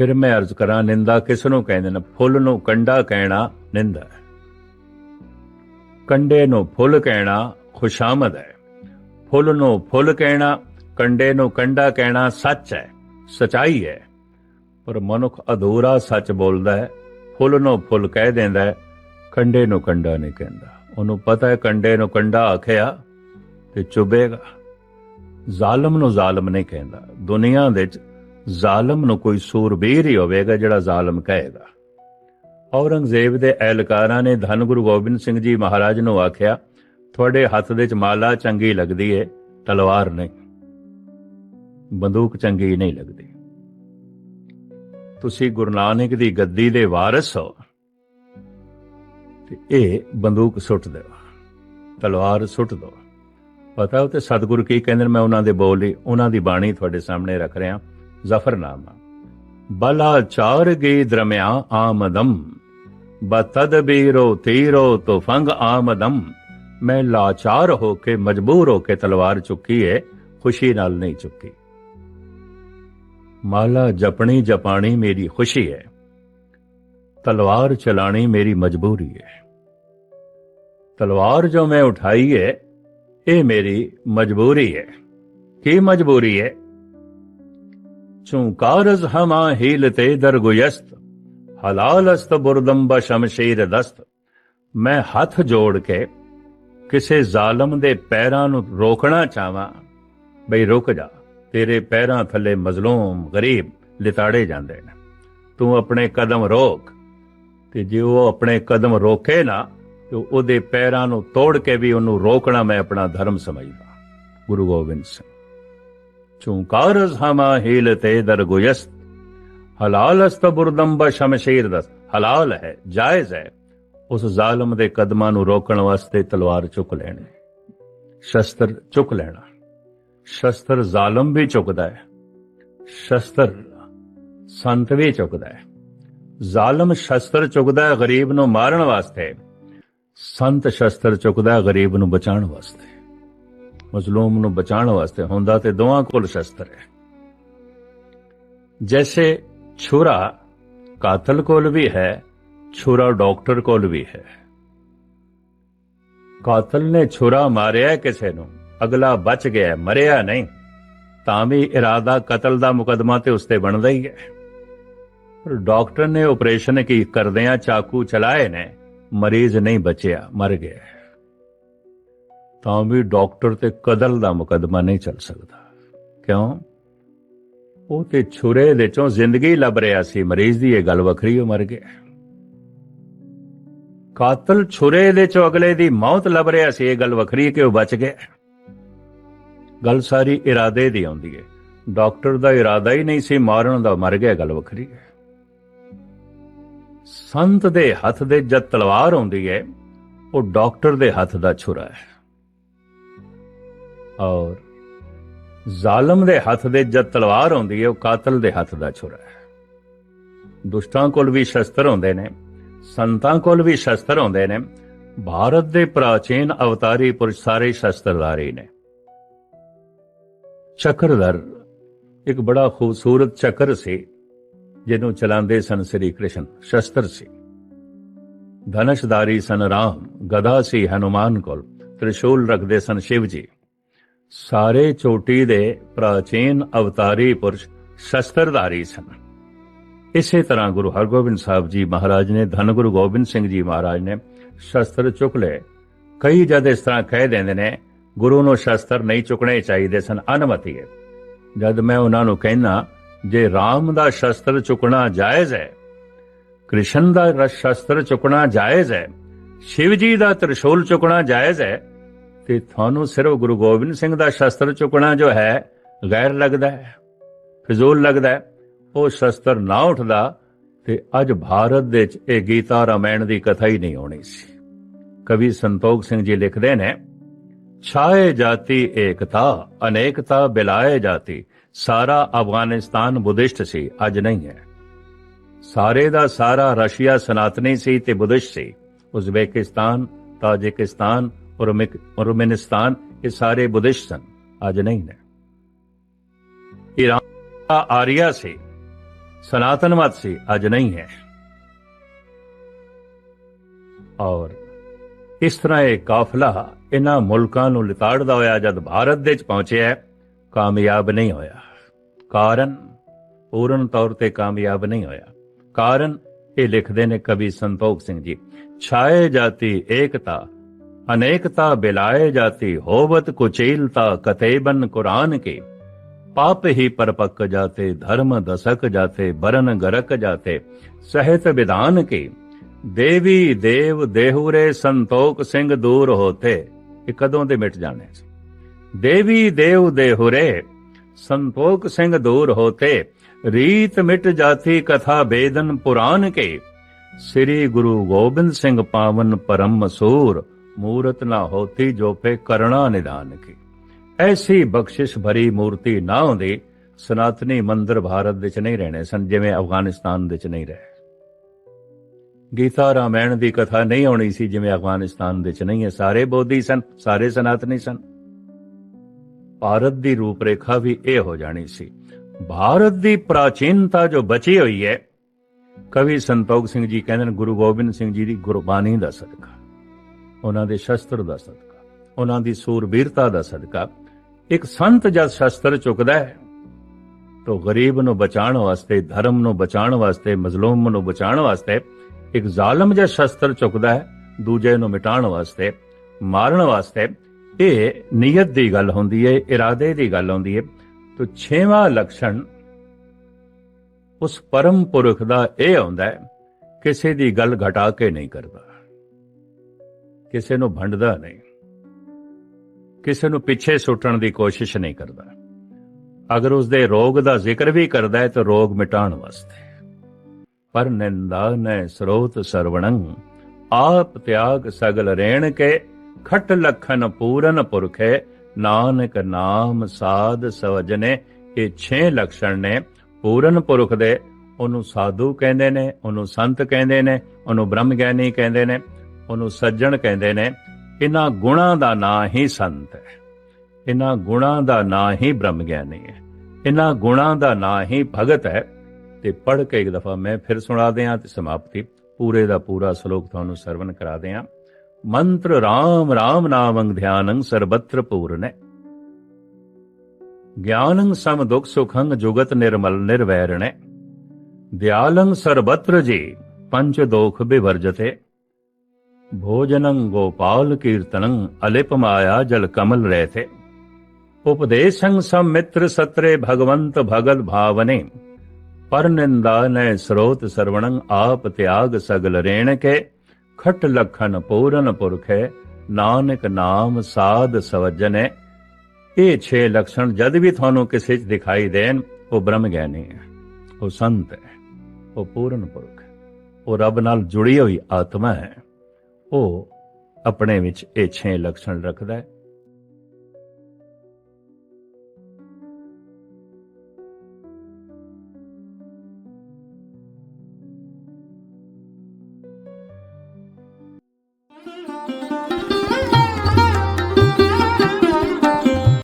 ਫਿਰ ਮੈਂ ਅਰਜ਼ ਕਰਾਂ, ਨਿੰਦਾ ਕਿਸ ਨੂੰ ਕਹਿੰਦੇ ਨੇ? ਫੁੱਲ ਨੂੰ ਕੰਡਾ ਕਹਿਣਾ ਨਿੰਦਾ ਹੈ। ਕੰਡੇ ਨੂੰ ਫੁੱਲ ਕਹਿਣਾ ਖੁਸ਼ਾਮਦ ਹੈ। ਫੁੱਲ ਨੂੰ ਫੁੱਲ ਕਹਿਣਾ, ਕੰਡੇ ਨੂੰ ਕੰਡਾ ਕਹਿਣਾ ਸੱਚ ਹੈ, ਸਚਾਈ ਹੈ। ਪਰ ਮਨੁੱਖ ਅਧੂਰਾ ਸੱਚ ਬੋਲਦਾ ਹੈ, ਫੁੱਲ ਨੂੰ ਫੁੱਲ ਕਹਿ ਦਿੰਦਾ ਹੈ, ਕੰਡੇ ਨੂੰ ਕੰਡਾ ਨਹੀਂ ਕਹਿੰਦਾ। ਉਹਨੂੰ ਪਤਾ ਹੈ ਕੰਡੇ ਨੂੰ ਕੰਡਾ ਆਖਿਆ ਤੇ ਚੁਬੇਗਾ ਜ਼ਾਲਮ ਨੂੰ ਜ਼ਾਲਮ ਨਹੀਂ ਕਹਿੰਦਾ। ਦੁਨੀਆ ਦੇ ਵਿੱਚ ਜ਼ਾਲਮ ਨੂੰ ਕੋਈ ਸੂਰਬੀਰ ਹੀ ਹੋਵੇਗਾ ਜਿਹੜਾ ਜ਼ਾਲਮ ਕਹੇਗਾ। ਔਰੰਗਜ਼ੇਬ ਦੇ ਐਲਕਾਰਾਂ ਨੇ ਧੰਨ ਗੁਰੂ ਗੋਬਿੰਦ ਸਿੰਘ ਜੀ ਮਹਾਰਾਜ ਨੂੰ ਆਖਿਆ, ਤੁਹਾਡੇ ਹੱਥ ਦੇ ਵਿੱਚ ਮਾਲਾ ਚੰਗੀ ਲੱਗਦੀ ਏ, ਤਲਵਾਰ ਨਹੀਂ। ਬੰਦੂਕ ਚੰਗੀ ਨਹੀਂ ਲੱਗਦੀ। ਤੁਸੀਂ ਗੁਰੂ ਨਾਨਕ ਦੀ ਗੱਦੀ ਦੇ ਵਾਰਿਸ ਹੋ। ਤੇ ਇਹ ਬੰਦੂਕ ਸੁੱਟ ਦਿਓ, ਤਲਵਾਰ ਸੁੱਟ ਦਿਓ। ਪਤਾ ਉਹ ਤੇ ਸਤਿਗੁਰੂ ਕੀ ਕਹਿੰਦੇ ਨੇ, ਮੈਂ ਉਹਨਾਂ ਦੇ ਬੋਲ ਉਹਨਾਂ ਦੀ ਬਾਣੀ ਤੁਹਾਡੇ ਸਾਹਮਣੇ ਰੱਖ ਰਿਹਾ। ਜ਼ਫਰਨਾਮਾ ਬਲਾ ਚਾਰ ਗੇ ਦਰਮਿਆ ਆਮਦਮ ਬਤਦਬੀਰੋ ਤੀਰੋ ਤੁਫੰਗ ਆਮਦਮ ਮੈਂ ਲਾਚਾਰ ਹੋ ਕੇ ਮਜਬੂਰ ਹੋ ਕੇ ਤਲਵਾਰ ਚੁੱਕੀ ਏ ਖੁਸ਼ੀ ਨਾਲ ਨਹੀਂ ਚੁੱਕੀ ਮਾਲਾ ਜਪਣੀ ਜਪਾਣੀ ਮੇਰੀ ਖੁਸ਼ੀ ਹੈ ਤਲਵਾਰ ਚਲਾਣੀ ਮੇਰੀ ਮਜਬੂਰੀ ਹੈ ਤਲਵਾਰ ਜੋ ਮੈਂ ਉਠਾਈ ਹੈ ਇਹ ਮੇਰੀ ਮਜਬੂਰੀ ਹੈ ਕੀ ਮਜਬੂਰੀ ਹੈ ਚੁੰਕਾਰਜ਼ ਹਮਾ ਹੀਲਤੇ ਦਰਗੁਯਸਤ ਹਲਾਲਸਤ ਬੁਰਦੰਬ ਸ਼ਮਸ਼ੀਰ ਦਸਤ ਮੈਂ ਹੱਥ ਜੋੜ ਕੇ ਕਿਸੇ ਜ਼ਾਲਮ ਦੇ ਪੈਰਾਂ ਨੂੰ ਰੋਕਣਾ ਚਾਹਾਂ ਬਈ ਰੁਕ ਜਾ ਤੇਰੇ ਪੈਰਾਂ ਥੱਲੇ ਮਜ਼ਲੂਮ ਗਰੀਬ ਲਿਤਾੜੇ ਜਾਂਦੇ ਨੇ ਤੂੰ ਆਪਣੇ ਕਦਮ ਰੋਕ ਤੇ ਜੇ ਉਹ ਆਪਣੇ ਕਦਮ ਰੋਕੇ ਨਾ ਤੇ ਉਹਦੇ ਪੈਰਾਂ ਨੂੰ ਤੋੜ ਕੇ ਵੀ ਉਹਨੂੰ ਰੋਕਣਾ ਮੈਂ ਆਪਣਾ ਧਰਮ ਸਮਝਦਾ ਗੁਰੂ ਗੋਬਿੰਦ ਸਿੰਘ ਚੁੰਕਾਰਜ਼ ਹਮਾ ਹੀਲਤੇ ਦਰਗੁਯਸਤ ਹਲਾਲਸਤ ਬੁਰਦੰਬ ਸ਼ਮਸ਼ੀਰ ਦਸ ਹਲਾਲ ਹੈ ਜਾਇਜ਼ ਹੈ ਉਸ ਜ਼ਾਲਮ ਦੇ ਕਦਮਾਂ ਨੂੰ ਰੋਕਣ ਵਾਸਤੇ ਤਲਵਾਰ ਚੁੱਕ ਲੈਣੀ ਸ਼ਸਤਰ ਚੁੱਕ ਲੈਣਾ ਸ਼ਸਤਰ ਜ਼ਾਲਮ ਵੀ ਚੁੱਕਦਾ ਹੈ ਸ਼ਸਤਰ ਸੰਤ ਵੀ ਚੁੱਕਦਾ ਹੈ ਜ਼ਾਲਮ ਸ਼ਸਤਰ ਚੁੱਕਦਾ ਹੈ ਗਰੀਬ ਨੂੰ ਮਾਰਨ ਵਾਸਤੇ ਸੰਤ ਸ਼ਸਤਰ ਚੁੱਕਦਾ ਹੈ ਗਰੀਬ ਨੂੰ ਬਚਾਉਣ ਵਾਸਤੇ ਮਜ਼ਲੂਮ ਨੂੰ ਬਚਾਉਣ ਵਾਸਤੇ ਹੁੰਦਾ ਤੇ ਦੋਵਾਂ ਕੋਲ ਸ਼ਸਤਰ ਹੈ। ਜੈਸੇ ਛੁਰਾ ਕਾਤਲ ਕੋਲ ਵੀ ਹੈ, ਛੁਰਾ ਡਾਕਟਰ ਕੋਲ ਵੀ ਹੈ। ਕਾਤਲ ਨੇ ਛੁਰਾ ਮਾਰਿਆ ਕਿਸੇ ਨੂੰ, ਅਗਲਾ ਬਚ ਗਿਆ ਮਰਿਆ ਨਹੀਂ, ਤਾਂ ਵੀ ਇਰਾਦਾ ਕਤਲ ਦਾ ਮੁਕਦਮਾ ਤੇ ਉਸਤੇ ਬਣਦਾ ਹੀ ਹੈ। ਪਰ ਡਾਕਟਰ ਨੇ ਆਪਰੇਸ਼ਨ ਕੀ ਕਰਦਿਆਂ ਚਾਕੂ ਚਲਾਏ ਨੇ, ਮਰੀਜ਼ ਨਹੀਂ ਬਚਿਆ, ਮਰ ਗਿਆ ਤਾਂ ਵੀ ਡਾਕਟਰ ਤੇ ਕਤਲ ਦਾ ਮੁਕਦਮਾ ਨਹੀਂ ਚੱਲ ਸਕਦਾ। ਕਿਉਂ? ਉਹ ਤੇ ਛੁਰੇ ਦੇ ਚੋਂ ਜ਼ਿੰਦਗੀ ਲੱਭ ਰਿਹਾ ਸੀ। ਮਰੀਜ਼ ਦੀ ਇਹ ਗੱਲ ਵੱਖਰੀ ਉਹ ਮਰ ਗਿਆ। ਕਾਤਲ ਛੁਰੇ ਦੇ ਚੋਂ ਅਗਲੇ ਦੀ ਮੌਤ ਲੱਭ ਰਿਹਾ ਸੀ। ਇਹ ਗੱਲ ਵੱਖਰੀ ਹੈ ਕਿ ਉਹ ਬਚ ਗਿਆ। ਗੱਲ ਸਾਰੀ ਇਰਾਦੇ ਦੀ ਆਉਂਦੀ ਹੈ। ਡਾਕਟਰ ਦਾ ਇਰਾਦਾ ਹੀ ਨਹੀਂ ਸੀ। ਮਾਰਨ ਦਾ ਮਰ ਗਿਆ। ਗੱਲ ਵੱਖਰੀ ਹੈ। ਸੰਤ ਦੇ ਹੱਥ ਦੇ ਜਦ ਤਲਵਾਰ ਆਉਂਦੀ ਹੈ, ਉਹ ਡਾਕਟਰ ਦੇ ਹੱਥ ਦਾ ਛੁਰਾ ਹੈ। ਔਰ ਜ਼ਾਲਮ ਦੇ ਹੱਥ ਦੇ ਜਦ ਤਲਵਾਰ ਆਉਂਦੀ ਹੈ, ਉਹ ਕਾਤਲ ਦੇ ਹੱਥ ਦਾ ਛੁਰਾ ਹੈ। ਦੁਸ਼ਟਾਂ ਕੋਲ ਵੀ ਸ਼ਸਤਰ ਹੁੰਦੇ ਨੇ, ਸੰਤਾਂ ਕੋਲ ਵੀ ਸ਼ਸਤਰ ਹੁੰਦੇ ਨੇ, ਭਾਰਤ ਦੇ ਪ੍ਰਾਚੀਨ ਅਵਤਾਰੀ ਪੁਰਸ਼ ਸਾਰੇ ਸ਼ਸਤਰਧਾਰੀ ਨੇ। ਚੱਕਰਧਰ ਇੱਕ ਬੜਾ ਖੂਬਸੂਰਤ ਚੱਕਰ ਸੀ, ਜਿਹਨੂੰ ਚਲਾਉਂਦੇ ਸਨ ਸ੍ਰੀ ਕ੍ਰਿਸ਼ਨ, ਸ਼ਸਤਰ ਸੀ। ਧਨਸ਼ਧਾਰੀ ਸਨ ਰਾਮ ਗਦਾ ਸੀ ਹਨੂਮਾਨ ਕੋਲ, ਤ੍ਰਿਸ਼ੂਲ ਰੱਖਦੇ ਸਨ ਸ਼ਿਵ ਜੀ। ਸਾਰੇ ਚੋਟੀ ਦੇ ਪ੍ਰਾਚੀਨ ਅਵਤਾਰੀ ਪੁਰਸ਼ ਸ਼ਸਤਰਧਾਰੀ ਸਨ। ਇਸੇ ਤਰ੍ਹਾਂ ਗੁਰੂ ਹਰਗੋਬਿੰਦ ਸਾਹਿਬ ਜੀ ਮਹਾਰਾਜ ਨੇ, ਧੰਨ ਗੁਰੂ ਗੋਬਿੰਦ ਸਿੰਘ ਜੀ ਮਹਾਰਾਜ ਨੇ ਸ਼ਸਤਰ ਚੁੱਕ ਲਏ। ਕਈ ਜਦ ਇਸ ਤਰ੍ਹਾਂ ਕਹਿ ਦਿੰਦੇ ਨੇ, ਗੁਰੂ ਨੂੰ ਸ਼ਸਤਰ ਨਹੀਂ ਚੁੱਕਣੇ ਚਾਹੀਦੇ ਸਨ ਅਨਮਤੀ ਹੈ। ਜਦ ਮੈਂ ਉਹਨਾਂ ਨੂੰ ਕਹਿਣਾ ਜੇ RAM ਦਾ ਸ਼ਸਤਰ ਚੁੱਕਣਾ ਜਾਇਜ਼ ਹੈ, ਕ੍ਰਿਸ਼ਨ ਦਾ ਸ਼ਸਤਰ ਚੁੱਕਣਾ ਜਾਇਜ਼ ਹੈ, ਸ਼ਿਵ ਜੀ ਦਾ ਤ੍ਰਿਸ਼ੂਲ ਚੁੱਕਣਾ ਜਾਇਜ਼ ਹੈ ਤੇ ਤੁਹਾਨੂੰ ਸਿਰਫ ਗੁਰੂ ਗੋਬਿੰਦ ਸਿੰਘ ਦਾ ਸ਼ਸਤਰ ਚੁੱਕਣਾ ਜੋ ਹੈ, ਗੈਰ ਲੱਗਦਾ ਹੈ, ਫਿਜ਼ੂਲ ਲੱਗਦਾ ਹੈ, ਉਹ ਸ਼ਸਤਰ ਨਾ ਉੱਠਦਾ ਤੇ ਅੱਜ ਭਾਰਤ ਦੇ ਵਿੱਚ ਇਹ ਗੀਤਾ ਰਾਮਾਇਣ ਦੀ ਕਥਾ ਹੀ ਨਹੀਂ ਹੋਣੀ ਸੀ। ਕਵੀ ਸੰਤੋਖ ਸਿੰਘ ਜੀ ਲਿਖਦੇ ਨੇ, ਛਾਏ ਜਾਤੀ ਏਕਤਾ, ਅਨੇਕਤਾ ਬਿਲਾਏ ਜਾਤੀ, ਸਾਰਾ ਅਫਗਾਨਿਸਤਾਨ ਬੁੱਧਿਸਟ ਸੀ, ਅੱਜ ਨਹੀਂ ਹੈ। ਸਾਰੇ ਦਾ ਸਾਰਾ ਰਸ਼ੀਆ ਸਨਾਤਨੀ ਸੀ ਤੇ ਬੁੱਧਿਸਟ ਸੀ, ਉਜ਼ਬੇਕਿਸਤਾਨ, ਤਾਜਿਕਿਸਤਾਨ ਉਰਮਿਨਿਸਤਾਨ ਇਹ ਸਾਰੇ ਬੁੱਧਿਸਟ ਸਨ। ਅੱਜ ਨਹੀਂ ਨੇ। ਈਰਾਨ ਆਰੀਆ ਸੀ। ਸਨਾਤਨਵਾਦ ਸੀ। ਅੱਜ ਨਹੀਂ ਹੈ। ਔਰ ਇਸ ਤਰ੍ਹਾਂ ਇਹ ਕਾਫਲਾ ਇਹਨਾਂ ਮੁਲਕਾਂ ਨੂੰ ਲਿਤਾੜਦਾ ਹੋਇਆ ਜਦ ਭਾਰਤ ਦੇ ਵਿੱਚ ਪਹੁੰਚਿਆ, ਕਾਮਯਾਬ ਨਹੀਂ ਹੋਇਆ। ਕਾਰਨ ਪੂਰਨ ਤੌਰ ਤੇ ਕਾਮਯਾਬ ਨਹੀਂ ਹੋਇਆ। ਕਾਰਨ ਇਹ ਲਿਖਦੇ ਨੇ ਕਵੀ ਸੰਤੋਖ ਸਿੰਘ ਜੀ, ਛਾਏ ਜਾਤੀ ਏਕਤਾ ਅਨੇਕਤਾ ਬਿਲਾਏ ਜਾਤੀ ਹੋਵਤ ਕੁਚੇਲਤਾ ਕਤੇਬਨ ਕੁਰਾਨ ਕੇ पाप ही परपक जाते धर्म दशक जाते बरन गरक जाते सहित विधान की देवी देव देहुरे संतोख ਸਿੰਘ ਦੂਰ ਹੋਤੇ ਇਹ ਕਦੋਂ ਦੇ ਮਿਟ ਜਾਣੇ ਸੀ ਦੇਵੀ ਦੇਵ ਦੇਹੁਰੇ ਸੰਤੋਖ ਸਿੰਘ ਦੂਰ ਹੋਤੇ ਰੀਤ ਮਿਟ ਜਾਤੀ ਕਥਾ ਬੇਦਨ ਪੁਰਾਨ ਕੇ ਸ੍ਰੀ ਗੁਰੂ ਗੋਬਿੰਦ ਸਿੰਘ ਪਾਵਨ ਪਰਮ ਮਸੂਰ ਮੂਰਤ ਨਾ ਹੋਤੀ ਜੋ ਪੇ ਕਰਣਾ ਨਿਦਾਨ ਕੀ। ਐਸੀ ਬਖਸ਼ਿਸ਼ ਭਰੀ ਮੂਰਤੀ ਨਾ ਹੁੰਦੀ, ਸਨਾਤਨੀ ਮੰਦਰ ਭਾਰਤ ਵਿੱਚ ਨਹੀਂ ਰਹਿਣੇ ਸਨ, ਜਿਵੇਂ ਅਫਗਾਨਿਸਤਾਨ ਵਿੱਚ ਨਹੀਂ ਰਹੇ। ਗੀਤਾ ਰਾਮਾਇਣ ਦੀ ਕਥਾ ਨਹੀਂ ਆਉਣੀ ਸੀ, ਜਿਵੇਂ ਅਫਗਾਨਿਸਤਾਨ ਵਿੱਚ ਨਹੀਂ ਹੈ। ਸਾਰੇ ਬੋਧੀ ਸਨ, ਸਾਰੇ ਸਨਾਤਨੀ ਸਨ। ਭਾਰਤ ਦੀ ਰੂਪਰੇਖਾ ਵੀ ਇਹ ਹੋ ਜਾਣੀ ਸੀ। ਭਾਰਤ ਦੀ ਪ੍ਰਾਚੀਨਤਾ ਜੋ ਬਚੀ ਹੋਈ ਹੈ, ਕਵੀ ਸੰਤੋਖ ਸਿੰਘ ਜੀ ਕਹਿੰਦੇ ਨੇ, ਗੁਰੂ ਗੋਬਿੰਦ ਸਿੰਘ ਜੀ ਦੀ ਗੁਰਬਾਣੀ ਦਾ ਸਦਕਾ। ਉਹਨਾਂ ਦੇ ਸ਼ਸਤਰ ਦਾ ਸਦਕਾ, ਉਹਨਾਂ ਦੀ ਸੂਰਬੀਰਤਾ ਦਾ ਸਦਕਾ। ਇੱਕ ਸੰਤ ਜਦ ਸ਼ਸਤਰ ਚੁੱਕਦਾ ਹੈ, ਤਾਂ ਗਰੀਬ ਨੂੰ ਬਚਾਉਣ ਵਾਸਤੇ, ਧਰਮ ਨੂੰ ਬਚਾਉਣ ਵਾਸਤੇ, ਮਜ਼ਲੂਮ ਨੂੰ ਬਚਾਉਣ ਵਾਸਤੇ, ਇੱਕ ਜ਼ਾਲਮ ਜਿਹਾ ਸ਼ਸਤਰ ਚੁੱਕਦਾ ਹੈ, ਦੂਜੇ ਨੂੰ ਮਿਟਾਉਣ ਵਾਸਤੇ, ਮਾਰਨ ਵਾਸਤੇ, ਇਹ ਨੀਅਤ ਦੀ ਗੱਲ ਹੁੰਦੀ ਹੈ, ਇਰਾਦੇ ਦੀ ਗੱਲ ਹੁੰਦੀ ਹੈ। ਤਾਂ ਛੇਵਾਂ ਲਕਸ਼ਣ ਉਸ ਪਰਮ ਪੁਰਖ ਦਾ ਇਹ ਹੁੰਦਾ ਹੈ, ਕਿਸੇ ਦੀ ਗੱਲ ਘਟਾ ਕੇ ਨਹੀਂ ਕਰਦਾ। ਕਿਸੇ ਨੂੰ ਭੰਡਦਾ ਨਹੀਂ। ਕਿਸੇ ਨੂੰ ਪਿੱਛੇ ਸੁੱਟਣ ਦੀ ਕੋਸ਼ਿਸ਼ ਨਹੀਂ ਕਰਦਾ। ਅਗਰ ਉਸ ਦੇ ਰੋਗ ਦਾ ਜ਼ਿਕਰ ਵੀ ਕਰਦਾ ਹੈ ਤਾਂ ਰੋਗ ਮਿਟਾਉਣ ਵਾਸਤੇ। ਪਰ ਨਿੰਦਾ ਨੈ ਸਰੋਤ ਸਰਵਣੰ, ਆਪ ਤਿਆਗ ਸਗਲ ਰੇਣ ਕੇ, ਖਟ ਲਖਨ ਪੂਰਨ ਪੁਰਖੇ, ਨਾਨਕ ਨਾਮ ਸਾਧ ਸਵਜਨੇ, ਇਹ 6 ਲਕਸ਼ਣ ਨੇ, ਪੂਰਨ ਪੁਰਖ ਦੇ, ਉਹਨੂੰ ਸਾਧੂ ਕਹਿੰਦੇ ਨੇ, ਉਹਨੂੰ ਸੰਤ ਕਹਿੰਦੇ ਨੇ, ਉਹਨੂੰ ਬ੍ਰਹਮ ਗਿਆਨੀ ਕਹਿੰਦੇ ਨੇ ਉਹਨੂੰ ਸੱਜਣ ਕਹਿੰਦੇ ਨੇ ਇਹਨਾਂ ਗੁਣਾਂ ਦਾ ਨਾਂ ਹੀ ਸੰਤ ਹੈ। ਇਹਨਾਂ ਗੁਣਾਂ ਦਾ ਨਾਂ ਹੀ ਬ੍ਰਹਮ ਗਿਆਨੀ ਹੈ। ਇਹਨਾਂ ਗੁਣਾਂ ਦਾ ਨਾਂ ਹੀ ਭਗਤ ਹੈ। ਤੇ ਪੜ੍ਹ ਕੇ ਇੱਕ ਦਫਾ ਮੈਂ ਫਿਰ ਸੁਣਾ ਦਿਆਂ ਤੇ ਸਮਾਪਤੀ। ਪੂਰੇ ਦਾ ਪੂਰਾ ਸ਼ਲੋਕ ਤੁਹਾਨੂੰ ਸਰਵਨ ਕਰਾ ਦਿਆਂ। ਮੰਤਰ ਰਾਮ RAM ਨਾਮੰ ਧਿਆਨੰ ਸਰਬਤਰ ਪੂਰਨੈ। ਗਿਆਨੰ ਸਮ ਦੁਖ ਸੁਖੰ ਜੁਗਤ ਨਿਰਮਲ ਨਿਰਵੈਰਣੈ ਦਿਆਲੰ ਸਰਬਤਰ ਜੀ ਪੰਚ ਦੋਖ ਬਿਵਰਜਤੇ। ਭੋਜਨੰ ਗੋਪਾਲ ਕੀਰਤਨੰ ਅਲਿਪ ਮਾਇਆ ਜਲ ਕਮਲ ਰਹਤੇ ਉਪਦੇਸ਼ੰ ਸਮ ਮਿੱਤਰ ਸਤਰੇ ਭਗਵੰਤ ਭਗਤ ਭਾਵਨੇ ਪਰ ਨਿੰਦਾ ਨੈ ਸਰੋਤ ਸਰਵਣੰ ਆਪ ਤਿਆਗ ਸਗਲ ਰੇਣ ਕੇ ਖਟ ਲਖਨ ਪੂਰਨ ਪੁਰਖੇ ਨਾਨਕ ਨਾਮ ਸਾਧ ਸਵਜਨੇ ਇਹ ਛੇ ਲਕਸ਼ਣ ਜਦ ਵੀ ਤੁਹਾਨੂੰ ਕਿਸੇ 'ਚ ਦਿਖਾਈ ਦੇਣ ਉਹ ਬ੍ਰਹਮ ਗਿਆਨੀ ਹੈ ਉਹ ਸੰਤ ਹੈ ਉਹ ਪੂਰਨ ਪੁਰਖ ਹੈ ਉਹ ਰੱਬ ਨਾਲ ਜੁੜੀ ਹੋਈ ਆਤਮਾ ਹੈ ਉਹ ਆਪਣੇ ਵਿੱਚ ਇਹ ਛੇ ਲਕਸ਼ਣ ਰੱਖਦਾ ਹੈ।